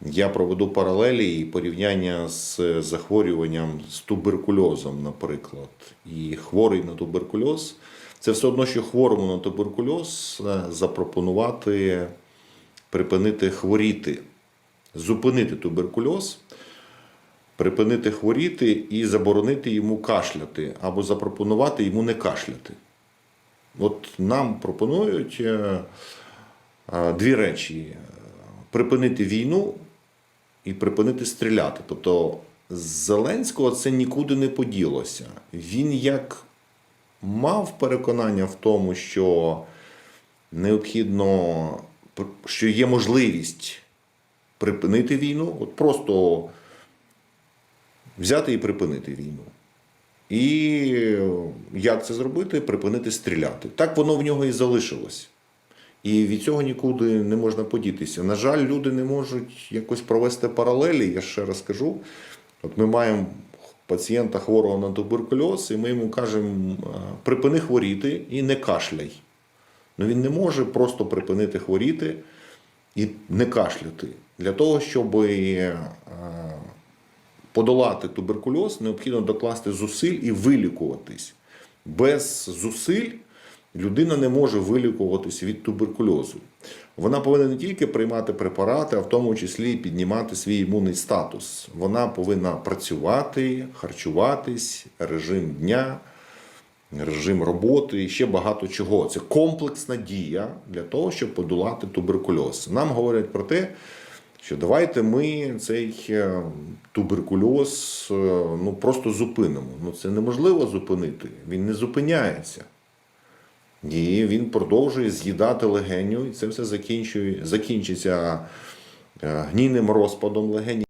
Я проведу паралелі і порівняння з захворюванням з туберкульозом, наприклад. І хворий на туберкульоз це все одно, що хворому на туберкульоз е, запропонувати припинити хворіти, зупинити туберкульоз, припинити хворіти і заборонити йому кашляти, або запропонувати йому не кашляти. От нам пропонують е, е, дві речі: припинити війну і припинити стріляти. Тобто з Зеленського це нікуди не поділося. Він як мав переконання в тому, що необхідно, що є можливість припинити війну, от просто взяти і припинити війну. І як це зробити? Припинити стріляти. Так воно в нього і залишилось. І від цього нікуди не можна подітися. На жаль, люди не можуть якось провести паралелі. Я ще раз кажу. От ми маємо пацієнта хворого на туберкульоз, і ми йому кажемо: припини хворіти і не кашляй. Ну він не може просто припинити хворіти і не кашляти. Для того, щоб е, подолати туберкульоз, необхідно докласти зусиль і вилікуватись. Без зусиль людина не може вилікуватись від туберкульозу. Вона повинна не тільки приймати препарати, а в тому числі піднімати свій імунний статус. Вона повинна працювати, харчуватись, режим дня, режим роботи і ще багато чого. Це комплексна дія для того, щоб подолати туберкульоз. Нам говорять про те, що давайте ми цей е, туберкульоз е, ну, просто зупинимо. Ну, це неможливо зупинити, він не зупиняється. І він продовжує з'їдати легеню, і це все закінчує, закінчиться е, гнійним розпадом легені.